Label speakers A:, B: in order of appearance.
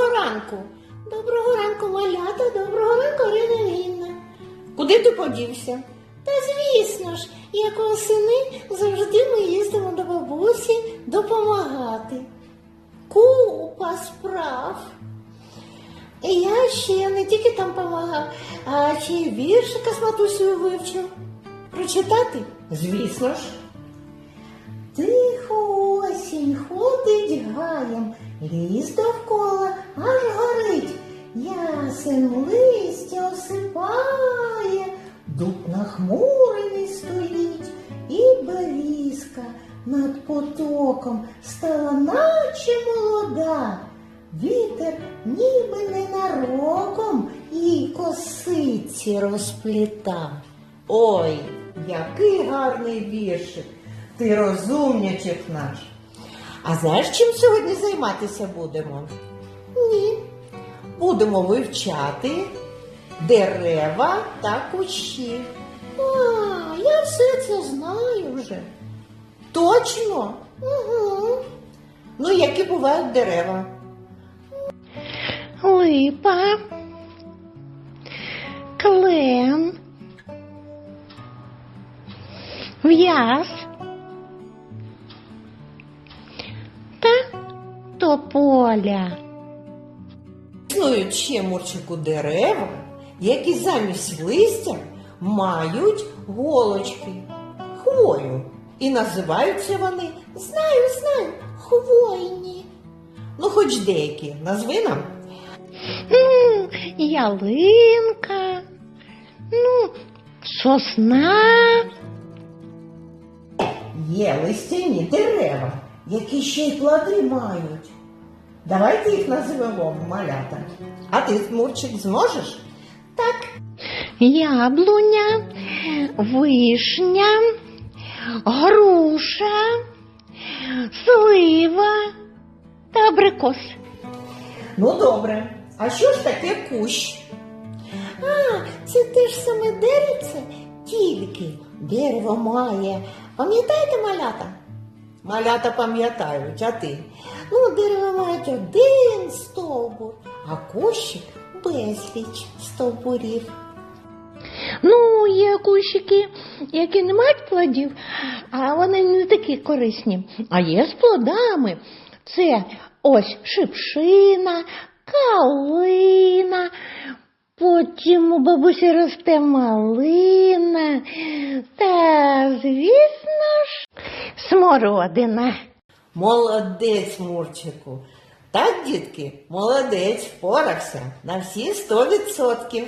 A: доброго ранку. Доброго ранку, малята, доброго ранку, Ірина Лінна. Куди ти подівся? Та звісно ж, як осени завжди ми їздимо до бабусі допомагати. Купа справ. І я ще не тільки там помагав, а ще й віршика з матусею вивчив. Прочитати? Звісно ж. Тихо осінь ходить гаєм, ліс довкола ясен листя осипає, дуб нахмурений стоїть, і берізка над потоком стала наче молода. Вітер ніби ненароком їй косиці розплітав. Ой, який гарний віршик! Ти розумнячок наш. А знаєш, чим сьогодні займатися будемо? Ні. Будемо вивчати дерева та кущі. А, я все це знаю вже. Точно? Угу. Ну, які бувають дерева?
B: Липа, клен, в'яз та тополя.
A: Існують ще мурчику дерева, які замість листя мають голочки, хвою. І називаються вони, знаю, знаю, хвойні. Ну, хоч деякі, назви нам.
B: Ну, ялинка, ну, сосна,
A: Є листяні дерева, які ще й плоди мають. Давайте їх називемо малята. А ти, Мурчик, зможеш? Так.
B: яблуня, вишня, груша, слива та абрикос.
A: Ну добре. А що ж таке кущ? А, це те ж саме деревце, тільки дерево має. Пам'ятаєте малята? Малята пам'ятають, а ти? Ну, дерево мають один стовбур, а кущик безліч стовбурів.
B: Ну, є кущики, які не мають плодів, а вони не такі корисні. А є з плодами. Це ось шипшина, калина, потім у бабусі росте малина та, звісно ж, смородина.
A: Молодець, Мурчику. Так, дітки, молодець, впорався на всі сто відсотків.